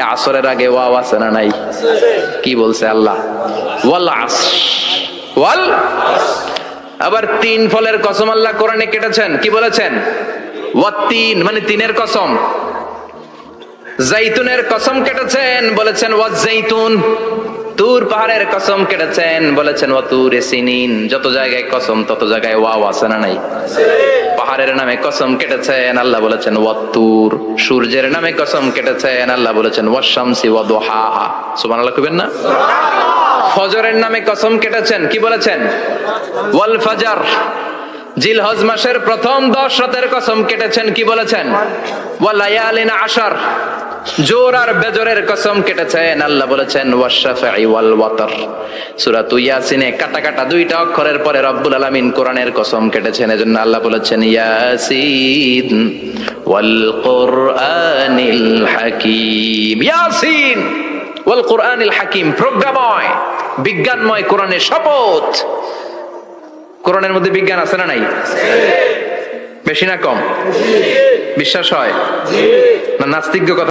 আসরের আগে ওয়াও আছে না নাই? কি বলছে আল্লাহ? ওয়াল আস আবার তিন ফলের কসম আল্লাহ কোরআনে কেটেছেন। কি বলেছেন? ওয়াতিন মানে তিনের কসম। জাইতুনের কসম কেটেছেন, বলেছেন ওয়াজ জাইতুন। তুর পাহাড়ের কসম কেটেছেন, বলেছেন ওয়াতুর সিনিন। যত জায়গায় কসম, তত জায়গায় ওয়াও আছে না নাই? পাহাড়ের নামে কসম কেটেছেন, আল্লাহ বলেছেন ওয়াত্তুর সূর্যের নামে কসম কেটেছেন, আল্লাহ বলেছেন ওয়াশামসি ওয়াদুহাহা সুবহানাল্লাহ কইবেন না? ফজরের নামে কসম কেটেছেন, কি বলেছেন? ওয়াল ফাজার জিলহজ মাসের প্রথম দশ রাতের কসম কেটেছেন, কি বলেছেন? ওয়ালায়ালিন আশার। জোর আর বেজরের কসম কেটেছেন আল্লাহ বলেছেন ওয়াশাফাই ওয়াল ওয়াতর সূরা ইয়াসিনে কাটা কাটা দুইটা অক্ষরের পরে রব্বুল আলামিন কোরআনের কসম কেটেছেন। এজন্য আল্লাহ বলেছেন ইয়াসিন ওয়াল কোরআনিল হাকিম। ইয়াসিন ওয়াল কোরআনিল হাকিম প্রজ্ঞাময় বিজ্ঞানময় কোরআনের শপথ। কোরআনের মধ্যে বিজ্ঞান আছে না নাই? বেশি না কম? বিশ্বাস হয়? না কথা